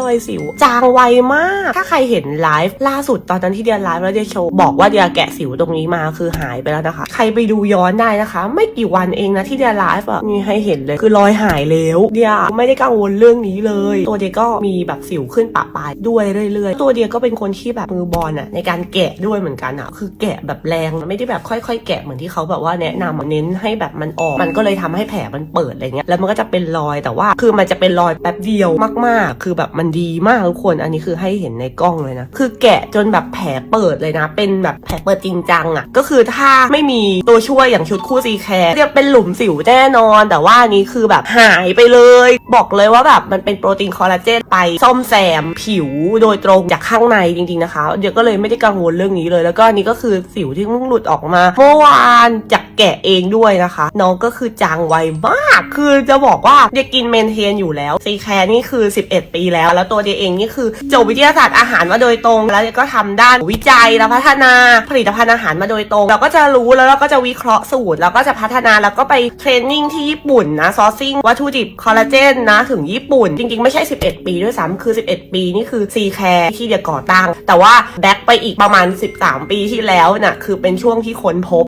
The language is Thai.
รอยสิว จางไวมาก ถ้าใครเห็นไลฟ์ล่าสุดตอนนั้นที่เดียไลฟ์แล้วเดียโชว์บอกว่าเดียแกะสิวตรงนี้มาคือหายไปแล้วนะคะ ใครไปดูย้อนได้นะคะ ไม่กี่วันเองนะที่เดียไลฟ์อะนี่ให้เห็นเลยคือรอยหายแล้วเดียไม่ได้กังวลเรื่องนี้เลย ตัวเดียก็มีแบบสิวขึ้นปะปายด้วยเรื่อย ๆ ตัวเดียก็เป็นคนที่แบบมือบอลอะในการแกะด้วยเหมือนกันอะคือแกะแบบแรงไม่ได้แบบค่อย ๆ แกะเหมือนที่เขาแบบว่าแนะนำเน้นให้แบบมันออก มันก็เลยทำให้แผลมันเปิดอะไรเงี้ยแล้วมันก็จะเป็นรอยแต่ว่าคือมันจะเป็นรอยแป๊บเดียวมากๆ คือแบบมันดีมากทุกคน อันนี้คือให้เห็นในกล้องเลยนะ คือแกะจนแบบแผลเปิดเลยนะ เป็นแบบแผลเปิดจริงจังอะ่ะ ก็คือถ้าไม่มีตัวช่วยอย่างชุดคู่ซีแคร์จะเป็นหลุมสิวแน่นอน แต่ว่านี้คือแบบหายไปเลย บอกเลยว่าแบบมันเป็นโปรตีนคอลลาเจนไปซ่อมแซมผิวโดยตรงจากข้างในจริงๆนะคะ เดี๋ยวก็เลยไม่ได้กังวลเรื่องนี้เลย แล้วก็นนี้ก็คือสิวที่เพิ่งหลุดออกมาเมื่อวานจากแกะเองด้วยนะคะ น้องก็คือจางไวมาก คือจะบอกว่าเดียกินเมนเทนอยู่แล้วซีแคร์นี่คือ 11 ปีแล้ว แล้วตัวเดียเองนี่คือจบวิทยาศาสตร์อาหารมาโดยตรง แล้วก็ทำด้านวิจัยและพัฒนาผลิตภัณฑ์อาหารมาโดยตรง เราก็จะรู้แล้วเราก็จะวิเคราะห์สูตร แล้วก็จะพัฒนาแล้วก็ไปเทรนนิ่งที่ญี่ปุ่นนะซอร์ซิ่งวัตถุดิบคอลลาเจนนะถึงญี่ปุ่น จริง ๆ ไม่ใช่ 11 ปีด้วยซ้ำคือ 11 ปีนี่คือซีแคร์ที่เดียก่อตั้ง แต่ว่าแบ็คไปอีกประมาณ 13 ปีที่แล้วน่ะคือเป็นช่วงที่ค้นพบ